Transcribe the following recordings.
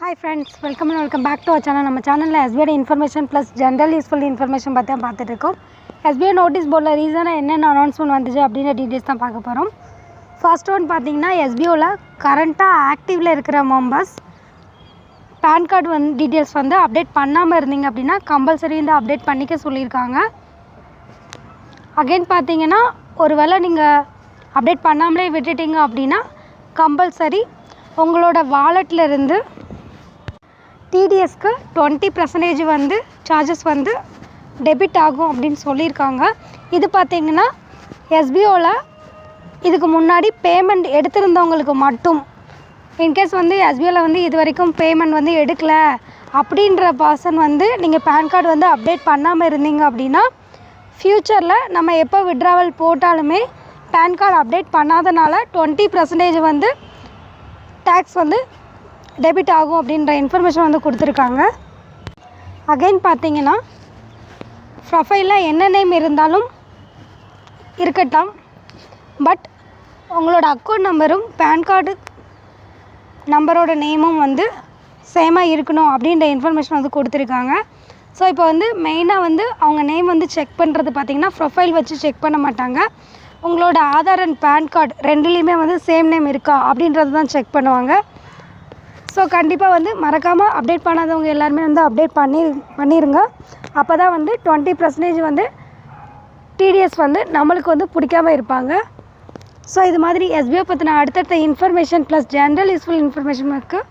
Hi friends welcome and welcome back to our channel நம்ம சேனலில் SBI information plus general useful information பற்றி தான் பார்த்துட்டு இருக்கோம். எஸ்பிஐ நோட்டீஸ் போர்டில் ரீசனாக என்னென்ன அனௌன்ஸ்மெண்ட் வந்துச்சு அப்படின்ற டீட்டெயில்ஸ் தான் பார்க்க போகிறோம் ஃபர்ஸ்ட் ஒன் பார்த்தீங்கன்னா எஸ்பிஓவில் கரண்ட்டாக ஆக்டிவில் இருக்கிற மெம்பர்ஸ் பேன் கார்டு வந்து டீட்டெயில்ஸ் வந்து அப்டேட் பண்ணாமல் இருந்தீங்க அப்படின்னா கம்பல்சரி இந்த அப்டேட் பண்ணிக்க சொல்லியிருக்காங்க. அகைன் பார்த்தீங்கன்னா ஒருவேளை நீங்கள் அப்டேட் பண்ணாமலே விட்டுட்டீங்க அப்படின்னா கம்பல்சரி உங்களோட வாலெட்டில் இருந்து டிடிஎஸ்க்கு டுவெண்ட்டி பர்சன்டேஜ் வந்து சார்ஜஸ் வந்து டெபிட் ஆகும் அப்படின்னு சொல்லியிருக்காங்க. இது பார்த்தீங்கன்னா எஸ்பிஓவில் இதுக்கு முன்னாடி பேமெண்ட் எடுத்திருந்தவங்களுக்கு மட்டும். இன்கேஸ் வந்து எஸ்பிஓவில் வந்து இது வரைக்கும் பேமெண்ட் வந்து எடுக்கல அப்படின்ற பர்சன் வந்து நீங்கள் பேன் கார்டு வந்து அப்டேட் பண்ணாமல் இருந்தீங்க அப்படின்னா ஃப்யூச்சரில் நம்ம எப்போ விட்ராவல் போட்டாலுமே பேன் கார்டு அப்டேட் பண்ணாதனால டுவெண்ட்டி பர்சன்டேஜ் வந்து டேக்ஸ் வந்து டெபிட் ஆகும் அப்படின்ற இன்ஃபர்மேஷன் வந்து கொடுத்துருக்காங்க. அகைன் பார்த்தீங்கன்னா ப்ரொஃபைலில் என்ன நேம் இருந்தாலும் இருக்கட்டும். பட் உங்களோட அக்கௌண்ட் நம்பரும் பேன் கார்டு நம்பரோட நேமும் வந்து சேமாக இருக்கணும் அப்படின்ற இன்ஃபர்மேஷன் வந்து கொடுத்துருக்காங்க. ஸோ இப்போ வந்து மெயினாக வந்து அவங்க நேம் வந்து செக் பண்ணுறது பார்த்தீங்கன்னா ப்ரொஃபைல் வச்சு செக் பண்ண மாட்டாங்க. உங்களோட ஆதார் அண்ட் பேன் கார்டு ரெண்டுலேயுமே வந்து சேம் நேம் இருக்கா அப்படின்றது தான் செக் பண்ணுவாங்க. ஸோ கண்டிப்பாக வந்து மறக்காமல் அப்டேட் பண்ணாதவங்க எல்லாருமே வந்து அப்டேட் பண்ணி பண்ணிடுங்க அப்போ தான் வந்து டுவெண்ட்டி பர்சன்டேஜ் வந்து டிடிஎஸ் வந்து நம்மளுக்கு வந்து பிடிக்காம இருப்பாங்க. ஸோ இது மாதிரி எஸ்பிஐ பற்றின அடுத்தடுத்த information plus general useful information இருக்குது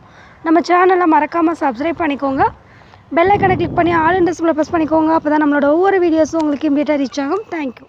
நம்ம சேனலை மறக்காமல் சப்ஸ்கிரைப் பண்ணிக்கோங்க. பெல்லைக்கனை கிளிக் பண்ணி ஆல் இண்டஸ்ட்ரியில் ப்ரெஸ் பண்ணிக்கோங்க. அப்போ தான் நம்மளோட ஒவ்வொரு வீடியோஸும் உங்களுக்கு இமீடியட்டாக ரீச் ஆகும். தேங்க்யூ